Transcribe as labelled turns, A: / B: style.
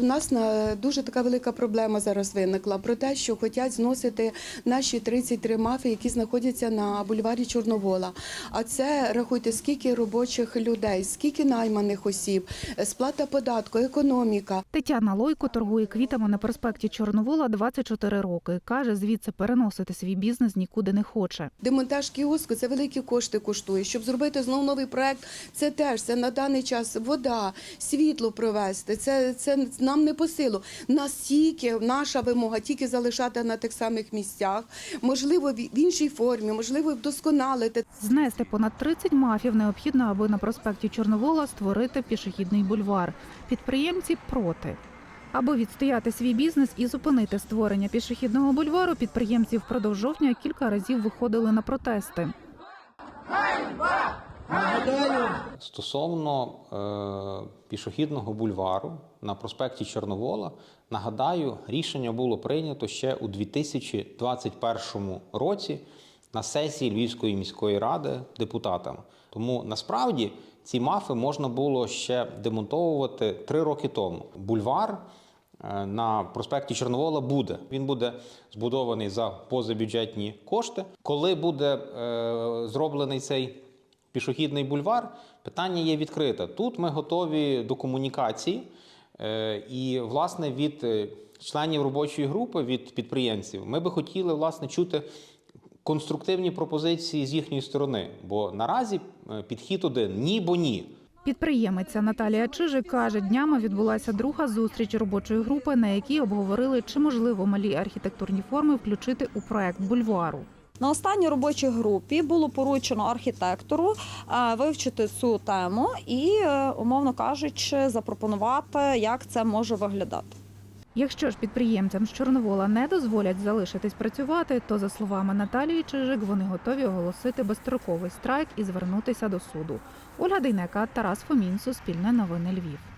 A: У нас на дуже така велика проблема зараз виникла про те, що хочуть зносити наші 33 мафи, які знаходяться на бульварі Чорновола. А це рахуйте, скільки робочих людей, скільки найманих осіб, сплата податку, економіка.
B: Тетяна Лойко торгує квітами на проспекті Чорновола 24 роки. Каже, звідси переносити свій бізнес нікуди не хоче.
A: Демонтаж кіоску це великі кошти коштує. Щоб зробити знову новий проект, це теж це на даний час вода, світло провести. Це, це нам не по силу. Настільки наша вимога тільки залишати на тих самих місцях, можливо, в іншій формі, можливо, вдосконалити.
B: Знести понад 30 мафів необхідно, аби на проспекті Чорновола створити пішохідний бульвар. Підприємці проти. Аби відстояти свій бізнес і зупинити створення пішохідного бульвару, підприємці впродовж жовтня кілька разів виходили на протести.
C: Стосовно е, пішохідного бульвару на проспекті Чорновола, нагадаю, рішення було прийнято ще у 2021 році на сесії Львівської міської ради депутатами. Тому насправді ці мафи можна було ще демонтовувати три роки тому. Бульвар е, на проспекті Чорновола буде. Він буде збудований за позабюджетні кошти. Коли буде е, зроблений цей пішохідний бульвар, питання є відкрите. Тут ми готові до комунікації, е, і, власне, від е, членів робочої групи, від підприємців, ми би хотіли власне чути конструктивні пропозиції з їхньої сторони. Бо наразі е, підхід один ні, бо ні.
B: Підприємиця Наталія Чижик каже, днями відбулася друга зустріч робочої групи, на якій обговорили, чи можливо малі архітектурні форми включити у проект бульвару.
D: На останній робочій групі було поручено архітектору е, вивчити цю тему і, е, умовно кажучи, запропонувати, як це може виглядати.
B: Якщо ж підприємцям з Чорновола не дозволять залишитись працювати, то за словами Наталії Чижик, вони готові оголосити безстроковий страйк і звернутися до суду. Ольга Дейнека, Тарас Фомін, Суспільне новини Львів.